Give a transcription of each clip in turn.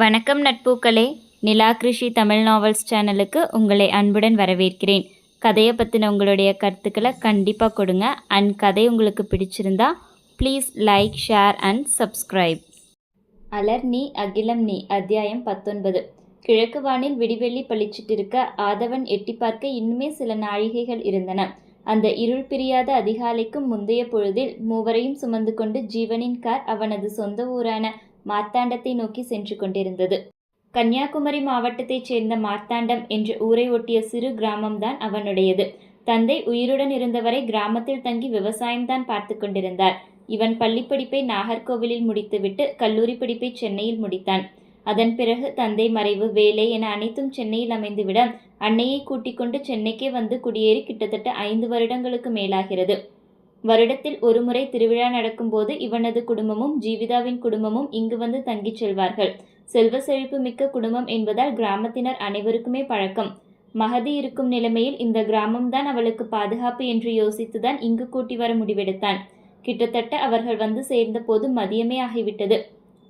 வணக்கம் நட்பூக்களே. நிலா கிருஷி தமிழ் நாவல்ஸ் சேனலுக்கு உங்களை அன்புடன் வரவேற்கிறேன். கதையை பற்றின உங்களுடைய கருத்துக்களை கண்டிப்பாக கொடுங்க. அண்ட் கதை உங்களுக்கு பிடிச்சிருந்தா please like share and subscribe அலர் நீ அகிலம் நீ அத்தியாயம் பத்தொன்பது. கிழக்கு வானில் விடிவெள்ளி பளிச்சிட்டு இருக்க ஆதவன் எட்டி பார்க்க இன்னுமே சில நாழிகைகள் இருந்தன. அந்த இருள் பிரியாத அதிகாலைக்கும் முந்தைய பொழுதில் மூவரையும் சுமந்து கொண்டு ஜீவனின் கார் அவனது சொந்த ஊரான மார்த்தாண்டத்தை நோக்கி சென்று கொண்டிருந்தது. கன்னியாகுமரி மாவட்டத்தைச் சேர்ந்த மார்த்தாண்டம் என்ற ஊரை ஒட்டிய சிறு கிராமம்தான் அவனுடையது. தந்தை உயிருடன் இருந்தவரை கிராமத்தில் தங்கி விவசாயம்தான் பார்த்து கொண்டிருந்தார். இவன் பள்ளிப்படிப்பை நாகர்கோவிலில் முடித்துவிட்டு கல்லூரி படிப்பை சென்னையில் முடித்தான். அதன் பிறகு தந்தை மறைவு வேலை என அனைத்தும் சென்னையில் அமைந்துவிட அன்னையை கூட்டிக் கொண்டு சென்னைக்கே வந்து குடியேறி கிட்டத்தட்ட ஐந்து வருடங்களுக்கு மேலாகிறது. வருடத்தில் ஒருமுறை திருவிழா நடக்கும்போது இவனது குடும்பமும் ஜீவிதாவின் குடும்பமும் இங்கு வந்து தங்கிச் செல்வார்கள். செல்வ செழிப்பு மிக்க குடும்பம் என்பதால் கிராமத்தினர் அனைவருக்குமே பழக்கம். மகதி இருக்கும் நிலைமையில் இந்த கிராமம்தான் அவளுக்கு பாதுகாப்பு என்று யோசித்துதான் இங்கு கூட்டி வர முடிவெடுத்தான். கிட்டத்தட்ட அவர்கள் வந்து சேர்ந்தபோது மதியமே ஆகிவிட்டது.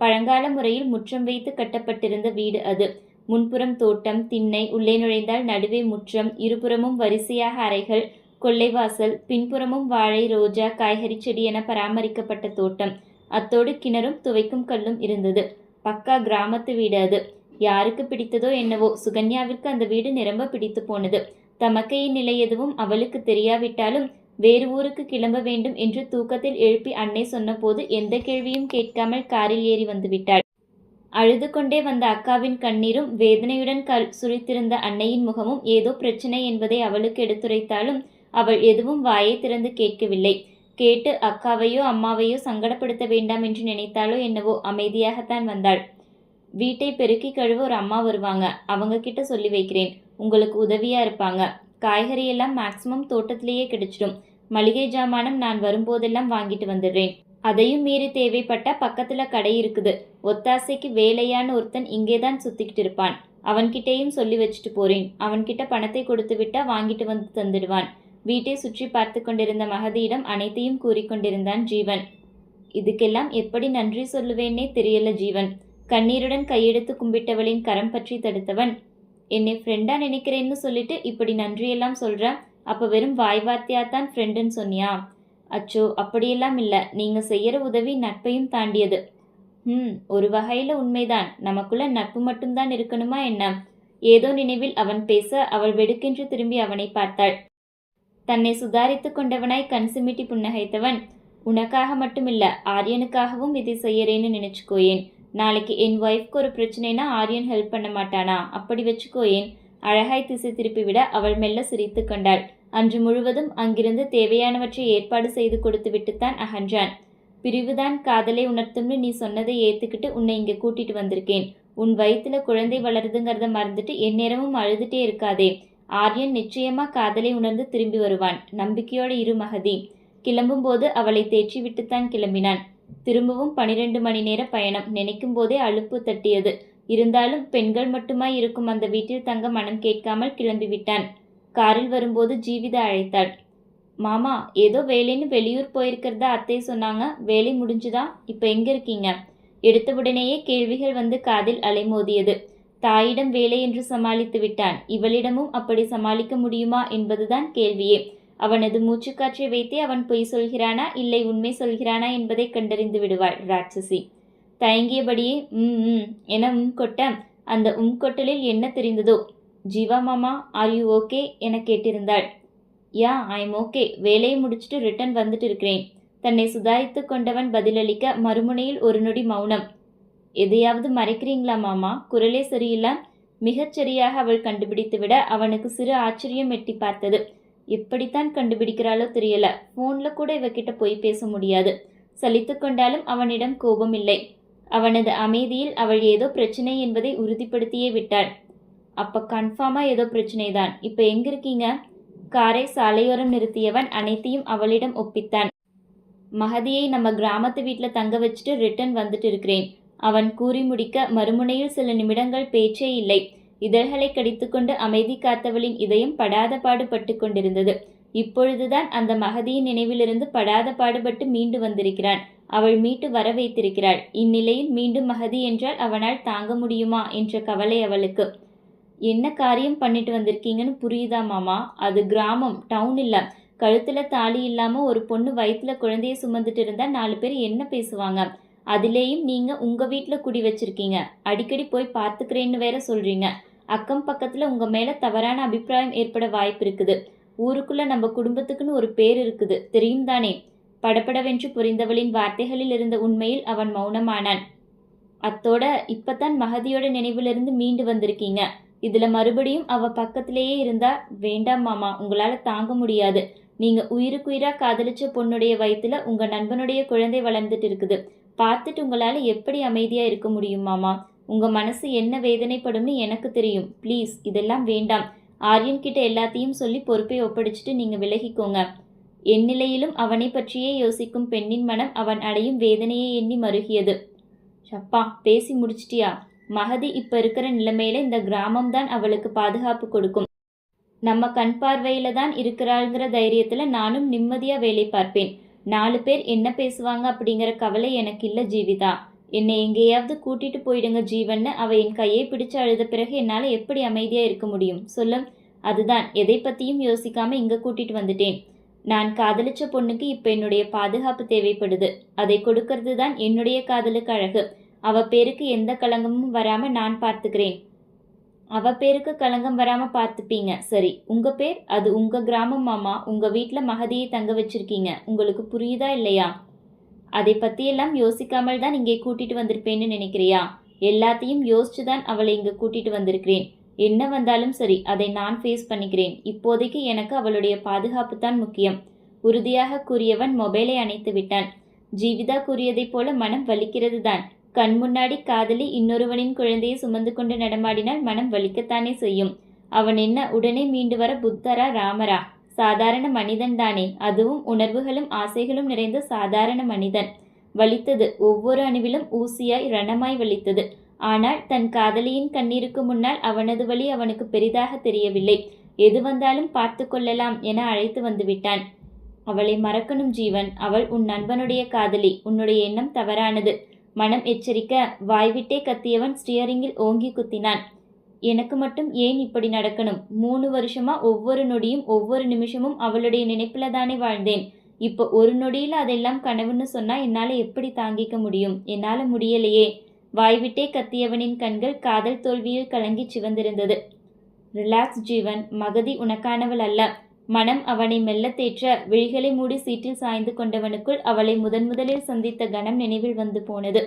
பழங்கால முறையில் முற்றம் வைத்து கட்டப்பட்டிருந்த வீடு அது. முன்புறம் தோட்டம் திண்ணை உள்ளே நுழைந்தால் நடுவே முற்றம் இருபுறமும் வரிசையாக அறைகள் கொள்ளைவாசல் பின்புறமும் வாழை ரோஜா காய்கறி செடி என பராமரிக்கப்பட்ட தோட்டம். அத்தோடு கிணறும் துவைக்கும் கல்லும் இருந்தது. பக்கா கிராமத்து வீடு அது. யாருக்கு பிடித்ததோ என்னவோ சுகன்யாவிற்கு அந்த வீடு நிரம்ப பிடித்து போனது. தமக்கையின் நிலை எதுவும் அவளுக்கு தெரியாவிட்டாலும் வேறு ஊருக்கு கிளம்ப வேண்டும் என்று தூக்கத்தில் எழுப்பி அன்னை சொன்னபோது எந்த கேள்வியும் கேட்காமல் காரில் ஏறி வந்துவிட்டாள். அழுது கொண்டே வந்த அக்காவின் கண்ணீரும் வேதனையுடன் கல் சுழித்திருந்த அன்னையின் முகமும் ஏதோ பிரச்சனை என்பதை அவளுக்கு எடுத்துரைத்தாலும் அவள் எதுவும் வாயை திறந்து கேட்கவில்லை. கேட்டு அக்காவையோ அம்மாவையோ சங்கடப்படுத்த வேண்டாம் என்று நினைத்தாலோ என்னவோ அமைதியாகத்தான் வந்தாள். வீட்டை பெருக்கி கழுவ ஒரு அம்மா வருவாங்க. அவங்க கிட்ட சொல்லி வைக்கிறேன். உங்களுக்கு உதவியா இருப்பாங்க. காய்கறி எல்லாம் மேக்சிமம் தோட்டத்திலேயே கிடைச்சிடும். மளிகை ஜாமானம் நான் வரும்போதெல்லாம் வாங்கிட்டு வந்துடுறேன். அதையும் மீறி தேவைப்பட்டா பக்கத்துல கடை இருக்குது. ஒத்தாசைக்கு வேலையான ஒருத்தன் இங்கேதான் சுத்திக்கிட்டு இருப்பான். அவன்கிட்டேயும் சொல்லி வச்சுட்டு போறேன். அவன்கிட்ட பணத்தை கொடுத்து விட்டா வாங்கிட்டு வந்து தந்துடுவான். வீட்டை சுற்றி பார்த்து கொண்டிருந்த மகதியிடம் அனைத்தையும் கூறிக்கொண்டிருந்தான் ஜீவன். இதுக்கெல்லாம் எப்படி நன்றி சொல்லுவேன்னே தெரியல ஜீவன். கண்ணீருடன் கையெடுத்து கும்பிட்டவளின் கரம் பற்றி தடுத்தவன். என்னை ஃப்ரெண்டா நினைக்கிறேன்னு சொல்லிட்டு இப்படி நன்றியெல்லாம் சொல்ற? அப்போ வெறும் வாய் வார்த்தையாத்தான் ஃப்ரெண்டுன்னு சொன்னியா? அச்சோ அப்படியெல்லாம் இல்லை. நீங்கள் செய்கிற உதவி நட்பையும் தாண்டியது. ம் ஒரு வகையில் உண்மைதான். நமக்குள்ள நட்பு மட்டும்தான் இருக்கணுமா என்ன? ஏதோ நினைவில் அவன் பேச அவள் வெடுக்கென்று திரும்பி அவனை பார்த்தாள். தன்னை சுதாரித்து கொண்டவனாய் கண் சிமிட்டி புன்னகைத்தவன். உனக்காக மட்டுமில்ல ஆரியனுக்காகவும் இதை செய்யறேன்னு நினைச்சுக்கோயேன். நாளைக்கு என் ஒய்ஃப்க்கு ஒரு பிரச்சனைனா ஆரியன் ஹெல்ப் பண்ண மாட்டானா? அப்படி வச்சுக்கோயேன். அழகாய் திசை திருப்பிவிட அவள் மெல்ல சிரித்து கொண்டாள். அன்று முழுவதும் அங்கிருந்து தேவையானவற்றை ஏற்பாடு செய்து கொடுத்து விட்டுத்தான் அகன்றான். பிரிவுதான் காதலை உணர்த்தும்னு நீ சொன்னதை ஏத்துக்கிட்டு உன்னை இங்க கூட்டிட்டு வந்திருக்கேன். உன் வயிற்றுல குழந்தை வளருதுங்கிறத மறந்துட்டு எந்நேரமும் அழுதுட்டே இருக்காதே. ஆரியன் நிச்சயமா காதலை உணர்ந்து திரும்பி வருவான். நம்பிக்கையோட இரு மகதி. கிளம்பும்போது அவளை தேற்றி விட்டுத்தான் கிளம்பினான். திரும்பவும் பனிரெண்டு மணி நேர பயணம். நினைக்கும் போதே அலுப்பு தட்டியது. இருந்தாலும் பெண்கள் மட்டுமாய் இருக்கும் அந்த வீட்டில் தங்க மனம் கேட்காமல் கிளம்பிவிட்டான் காரில் வரும்போது ஜீவிதா அழைத்தாள். மாமா ஏதோ வேலைன்னு வெளியூர் போயிருக்கிறதா அத்தை சொன்னாங்க. வேலை முடிஞ்சுதா? இப்போ எங்க இருக்கீங்க? எடுத்தவுடனேயே கேள்விகள் வந்து காதில் அலைமோதியது. தாயிடம் வேலை என்று சமாளித்து விட்டான். இவளிடமும் அப்படி சமாளிக்க முடியுமா என்பதுதான் கேள்வியே. அவனது மூச்சுக்காற்றை வைத்தே அவன் பொய் சொல்கிறானா இல்லை உண்மை சொல்கிறானா என்பதை கண்டறிந்து விடுவாள் ராட்சசி. தயங்கியபடியே ம் ம் என உம் கொட்ட அந்த உம் கொட்டலில் என்ன தெரிந்ததோ? ஜீவா மாமா ஆர் யூ ஓகே என கேட்டிருந்தாள். யா ஐ எம் ஓகே வேலையை முடிச்சுட்டு ரிட்டன் வந்துட்டு இருக்கிறேன். தன்னை சுதாரித்து கொண்டவன் பதிலளிக்க மறுமுனையில் ஒரு நொடி மௌனம். எதையாவது மறைக்கிறீங்களா மாமா? குரலே சரியில்லை. மிகச்சரியாக அவள் கண்டுபிடித்துவிட அவனுக்கு சிறு ஆச்சரியம் எட்டி பார்த்தது. எப்படித்தான் கண்டுபிடிக்கிறாளோ தெரியல. ஃபோன்ல கூட இவகிட்ட போய் பேச முடியாது. சலித்து கொண்டாலும் அவனிடம் கோபம் இல்லை. அவனது அமைதியில் அவள் ஏதோ பிரச்சனை என்பதை உறுதிப்படுத்தியே விட்டாள். அப்ப கன்ஃபார்மா ஏதோ பிரச்சனை தான் இப்ப எங்க இருக்கீங்க? காரை சாலையோரம் நிறுத்தியவன் அனைத்தையும் அவளிடம் ஒப்பித்தான். மகதியை நம்ம கிராமத்து வீட்டில் தங்க வச்சுட்டு ரிட்டன் வந்துட்டு இருக்கிறேன். அவன் கூறி முடிக்க மறுமுனையில் சில நிமிடங்கள் பேச்சே இல்லை. இதழ்களை கடித்துக்கொண்டு அமைதி காத்தவளின் இதயம் படாத பாடுபட்டு கொண்டிருந்தது. இப்பொழுதுதான் அந்த மகதியின் நினைவிலிருந்து படாத பாடுபட்டு மீண்டு வந்திருக்கிறான். அவள் மீட்டு வர வைத்திருக்கிறாள் இந்நிலையில் மீண்டும் மகதி என்றால் அவனால் தாங்க முடியுமா என்ற கவலை அவளுக்கு. என்ன காரியம் பண்ணிட்டு வந்திருக்கீங்கன்னு புரியுதா மாமா? அது கிராமம் டவுன் இல்ல. கழுத்துல தாலி இல்லாம ஒரு பொண்ணு வயிற்றுல குழந்தைய சுமந்துட்டு இருந்தா நாலு பேர் என்ன பேசுவாங்க? அதுலேயும் நீங்க உங்க வீட்டில் குடி வச்சிருக்கீங்க. அடிக்கடி போய் பார்த்துக்கிறேன்னு வேற சொல்றீங்க. அக்கம் பக்கத்துல உங்க மேல தவறான அபிப்பிராயம் ஏற்பட வாய்ப்பு இருக்குது. ஊருக்குள்ள நம்ம குடும்பத்துக்குன்னு ஒரு பேர் இருக்குது. தெரியும் தானே? படப்படவென்று புரிந்தவளின் வார்த்தைகளில் இருந்த உண்மையில் அவன் மௌனமானான். அத்தோட இப்பத்தான் மகதியோட நினைவிலிருந்து மீண்டு வந்திருக்கீங்க. இதுல மறுபடியும் அவ பக்கத்திலேயே இருந்தா வேண்டாம் மாமா உங்களால தாங்க முடியாது. நீங்க உயிருக்குயிரா காதலிச்ச பொண்ணுடைய வயிற்றுல உங்க நண்பனுடைய குழந்தை வளர்ந்துட்டு இருக்குது. பார்த்துட்டு உங்களால் எப்படி அமைதியாக இருக்க முடியும் மாமா? உங்கள் மனசு என்ன வேதனைப்படும்னு எனக்கு தெரியும். ப்ளீஸ் இதெல்லாம் வேண்டாம். ஆரியன் கிட்ட எல்லாத்தையும் சொல்லி பொறுப்பை ஒப்படைச்சிட்டு நீங்கள் விலகிக்கோங்க. எந்நிலையிலும் அவனை பற்றியே யோசிக்கும் பெண்ணின் மனம் அவன் அடையும் வேதனையை எண்ணி மருகியது. சப்பா பேசி முடிச்சிட்டியா? மகதி இப்ப இருக்கிற நிலைமையில இந்த கிராமம் தான் அவளுக்கு பாதுகாப்பு கொடுக்கும். நம்ம கண் பார்வையில தான் இருக்கிறாள்ங்கிற தைரியத்துல நானும் நிம்மதியா வேலை பார்ப்பேன். நாலு பேர் என்ன பேசுவாங்க அப்படிங்கிற கவலை எனக்கு இல்லை ஜீவிதா. என்னை எங்கேயாவது கூட்டிட்டு போயிடுங்க ஜீவன்னு. அவ என் கையை பிடிச்சு அழுத பிறகு என்னால் எப்படி அமைதியாக இருக்க முடியும்? சொல்லும். அதுதான். எதை பற்றியும் யோசிக்காம இங்கே கூட்டிட்டு வந்துட்டேன். நான் காதலிச்ச பொண்ணுக்கு இப்போ என்னுடைய பாதுகாப்பு தேவைப்படுது. அதை கொடுக்கறது தான் என்னுடைய காதலுக்கு அழகு. அவ பேருக்கு எந்த களங்கமும் வராம நான் பார்த்துக்கிறேன். அவ பேருக்கு களங்கம் வராம பார்த்துப்பீங்க. சரி உங்க பேர்? அது உங்க கிராமம் மாமா. உங்க வீட்டில் மகதியை தங்க வச்சிருக்கீங்க. உங்களுக்கு புரியுதா இல்லையா? அதை பத்தியெல்லாம் யோசிக்காமல் தான் இங்கே கூட்டிட்டு வந்திருப்பேன்னு நினைக்கிறியா? எல்லாத்தையும் யோசிச்சு தான் அவளை இங்க கூட்டிட்டு வந்திருக்கிறேன். என்ன வந்தாலும் சரி அதை நான் ஃபேஸ் பண்ணிக்கிறேன். இப்போதைக்கு எனக்கு அவளுடைய பாதுகாப்பு தான் முக்கியம். உறுதியாக கூறியவன் மொபைலை அணைத்து விட்டான் ஜீவிதா கூறியதைப் போல மனம் வலிக்கிறது தான். கண் முன்னாடி காதலி இன்னொருவனின் குழந்தையை சுமந்து கொண்டு நடமாடினால் மனம் வலிக்கத்தானே செய்யும். அவன் என்ன உடனே மீண்டு வர புத்தரா ராமரா? சாதாரண மனிதன் தானே அதுவும் உணர்வுகளும் ஆசைகளும் நிறைந்த சாதாரண மனிதன். வலித்தது ஒவ்வொரு அணுவிலும் ஊசியாய் ரணமாய் வலித்தது. ஆனால் தன் காதலியின் கண்ணீருக்கு முன்னால் அவனது வழி அவனுக்கு பெரிதாக தெரியவில்லை. எது வந்தாலும் பார்த்து கொள்ளலாம் என அழைத்து வந்துவிட்டான். அவளை மறக்கணும் ஜீவன். அவள் உன் நண்பனுடைய காதலி. உன்னுடைய எண்ணம் தவறானது. மனம் எச்சரிக்க வாய்விட்டே கத்தியவன் ஸ்டியரிங்கில் ஓங்கி குத்தினான். எனக்கு மட்டும் ஏன் இப்படி நடக்கணும்? மூணு வருஷமா ஒவ்வொரு நொடியும் ஒவ்வொரு நிமிஷமும் அவளுடைய நினைப்புல தானே வாழ்ந்தேன். இப்போ ஒரு நொடியில் அதெல்லாம் கனவுன்னு சொன்னா என்னால் எப்படி தாங்கிக்க முடியும்? என்னால் முடியலையே. வாய்விட்டே கத்தியவனின் கண்கள் காதல் தோல்வியில் கலங்கி சிவந்திருந்தது. ரிலாக்ஸ் ஜீவன் மகதி உனக்கானவள் அல்ல. மனம் அவனை மெல்ல தேற்ற விழிகளை மூடி சீட்டில் சாய்ந்து கொண்டவனுக்குள் அவளை முதன் முதலில் சந்தித்த கணம் நினைவில் வந்து போனது.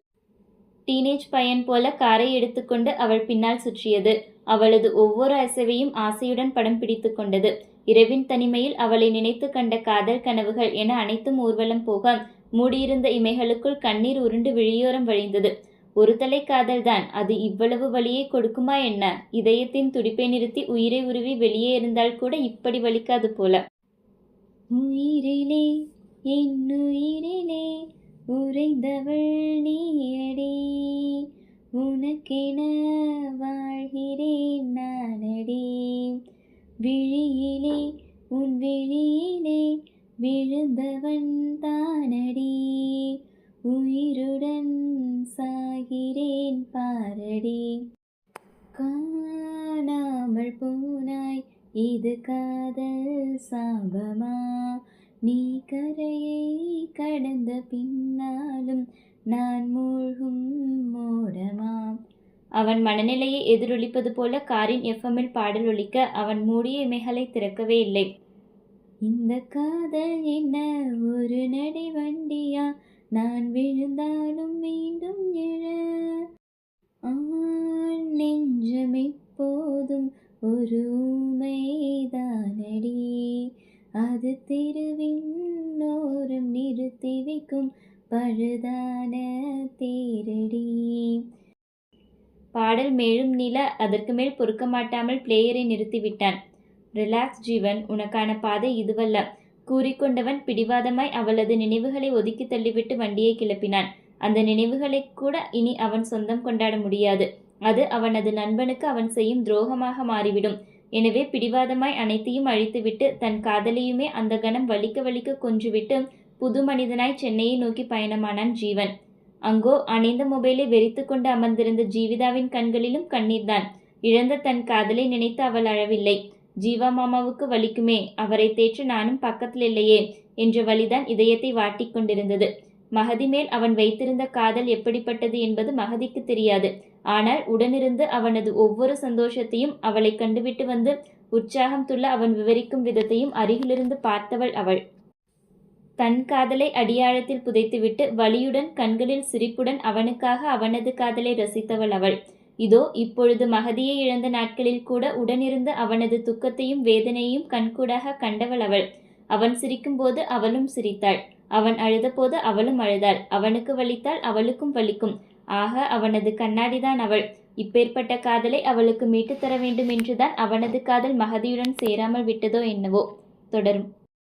டீனேஜ் பையன் போல காரை எடுத்துக்கொண்டு அவள் பின்னால் சுற்றியது. அவளது ஒவ்வொரு அசைவையும் ஆசையுடன் படம் பிடித்து கொண்டது. இரவின் தனிமையில் அவளை நினைத்து கண்ட காதல் கனவுகள் என அனைத்தும் ஊர்வலம் போக மூடியிருந்த இமைகளுக்குள் கண்ணீர் உருண்டு விழியோரம் வழிந்தது. ஒரு தலை காதல்தான் அது இவ்வளவு வலியை கொடுக்குமா என்ன? இதயத்தின் துடிப்பை நிறுத்தி உயிரை உருவி வெளியே இருந்தால் கூட இப்படி வலிக்காது போல. உயிரிலே என் உயிரிலே உறைந்தவள் நீயடி. உனக்கென வாழ்கிறேன் நானடி. விழியிலே உன் விழியிலே விழுந்தவன் தானடி. உயிருடன் சாகிறேன் பாரடி. காணாமல் போனாய் இது காதல் சாபமா? நீ கரையை கடந்த பின்னாலும் நான் மூழ்கும் மோடமா? அவன் மனநிலையை எதிரொலிப்பது போல காரின் எஃப்எம்மில் பாடல் ஒலிக்க அவன் மூடிய இமைகளை திறக்கவே இல்லை. இந்த காதல் என்ன? ஒரு நடை வண்டியா நான் விழுந்தாலும் மீண்டும் நெஞ்சம் எப்போதும் ஒரு ஊமைதானடி அது தெருவின் நிறுத்தி வைக்கும் பழுதான தேரடி. பாடல் மேலும் நில அதற்கு மேல் பொறுக்க மாட்டாமல் பிளேயரை நிறுத்திவிட்டான் ரிலாக்ஸ் ஜீவன் உனக்கான பாதை இதுவல்ல. கூறிக்கொண்டவன் பிடிவாதமாய் அவளது நினைவுகளை ஒதுக்கி தள்ளிவிட்டு வண்டியை கிளப்பினான். அந்த நினைவுகளை கூட இனி அவன் சொந்தம் கொண்டாட முடியாது. அது அவனது நண்பனுக்கு அவன் செய்யும் துரோகமாக மாறிவிடும். எனவே பிடிவாதமாய் அனைத்தையும் அழித்துவிட்டு தன் காதலியுமே அந்த கணம் வலிக்க வலிக்க கொன்றுவிட்டு புது மனிதனாய் சென்னையை நோக்கி பயணமானான் ஜீவன். அங்கோ அணைந்த மொபைலை வெறித்து கொண்டு அமர்ந்திருந்த ஜீவிதாவின் கண்களிலும் கண்ணீர்தான் இழந்த தன் காதலை நினைத்து அவள் அழவில்லை. ஜீவா மாமாவுக்கு வலிக்குமே அவரை தேற்று நானும் பக்கத்தில் இல்லையே என்ற வழிதான் இதயத்தை வாட்டிக் கொண்டிருந்தது. மகதி மேல் அவன் வைத்திருந்த காதல் எப்படிப்பட்டது என்பது மகதிக்கு தெரியாது. ஆனால் உடனிருந்து அவனது ஒவ்வொரு சந்தோஷத்தையும் அவளை கண்டுவிட்டு வந்து உற்சாகம் துள்ள அவன் விவரிக்கும் விதத்தையும் அருகிலிருந்து பார்த்தவள் அவள். தன் காதலை அடியாழத்தில் புதைத்துவிட்டு வலியுடன் கண்களில் சிரிப்புடன் அவனுக்காக அவனது காதலை ரசித்தவள் அவள். இதோ இப்பொழுது மகதியை இழந்த நாட்களில் கூட உடனிருந்து அவனது துக்கத்தையும் வேதனையையும் கண்கூடாக கண்டவள் அவள். அவன் சிரிக்கும்போது அவளும் சிரித்தாள். அவன் அழுதபோது அவளும் அழுதாள். அவனுக்கு வலித்தால் அவளுக்கும் வலிக்கும். ஆக அவனது கண்ணாடிதான் அவள். இப்பேற்பட்ட காதலை அவளுக்கு மீட்டுத் தர வேண்டும் என்றுதான் அவனது காதல் மகதியுடன் சேராமல் விட்டதோ என்னவோ. தொடரும்.